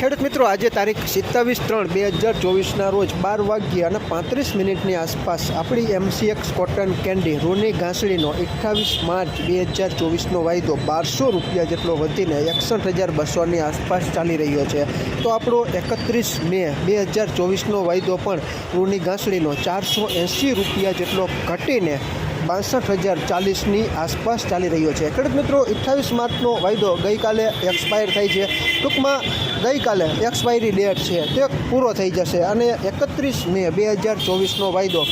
ખેડૂત મિત્રો, આજે તારીખ સિત્તાવીસ ત્રણ બે હજાર ચોવીસના રોજ બાર વાગ્યે અને પાંત્રીસ મિનિટની આસપાસ આપણી એમસીએક્સ કોટન કેન્ડી રૂની ઘાસડીનો અઠ્ઠાવીસ માર્ચ બે હજાર ચોવીસનો વાયદો બારસો રૂપિયા જેટલો વધીને એકસઠ હજાર બસોની આસપાસ ચાલી રહ્યો છે. તો આપણો એકત્રીસ મે બે હજાર ચોવીસનો વાયદો પણ રૂની ઘાસડીનો ચારસો એંસી રૂપિયા જેટલો ઘટીને બાસઠ હજાર ચાલીસની આસપાસ ચાલી રહ્યો છે. ખેડૂત મિત્રો, અઠ્ઠાવીસ માર્ચનો વાયદો ગઈકાલે એક્સપાયર થાય છે. ટૂંકમાં ગઈકાલે એક્સપાયરી ડેટ છે. તે પૂરો થઈ જશે અને એકત્રીસ મે બે હજાર ચોવીસનો વાયદો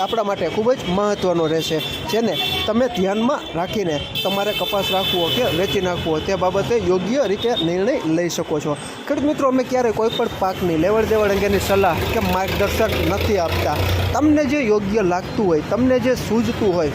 આપણા માટે ખૂબ જ મહત્ત્વનો રહેશે. જેને તમે ધ્યાનમાં રાખીને તમારે કપાસ રાખવો કે વેચી નાખવો, તે બાબતે યોગ્ય રીતે નિર્ણય લઈ શકો છો. ખેડૂત મિત્રો, અમે ક્યારેય કોઈ પણ પાકની લેવડ દેવડ અંગેની સલાહ કે માર્ગદર્શન નથી આપતા. તમને જે યોગ્ય લાગતું હોય, તમને જે સૂઝતું હોય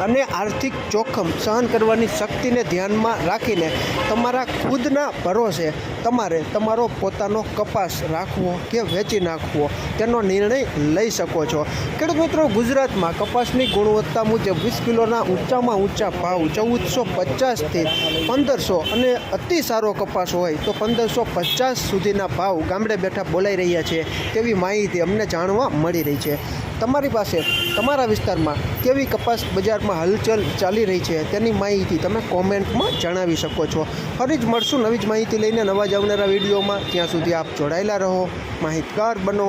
અને આર્થિક જોખમ સહન કરવાની શક્તિને ધ્યાનમાં રાખીને તમારા ખુદના ભરોસે તમારે તમારો પોતાનો કપાસ રાખવો કે વેચી નાખવો તેનો નિર્ણય લઈ શકો છો. ખેડૂત મિત્રો, ગુજરાતમાં કપાસની ગુણવત્તા મુજબ વીસ કિલોના ઊંચામાં ઊંચા ભાવ ચૌદસો પચાસથી પંદરસો અને અતિ સારો કપાસ હોય તો પંદરસો પચાસ સુધીના ભાવ ગામડે બેઠા બોલાઈ રહ્યા છે તેવી માહિતી અમને જાણવા મળી રહી છે. તમારી પાસે, તમારા વિસ્તારમાં કેવી કપાસ બજારમાં હલચલ ચાલી રહી છે તેની માહિતી તમે કોમેન્ટમાં જણાવી શકો છો. ફરી જ મળશું નવી જ માહિતી લઈને નવા જ આવનારા વિડીયોમાં. ત્યાં સુધી આપ જોડાયેલા રહો. માહિતગાર બનો.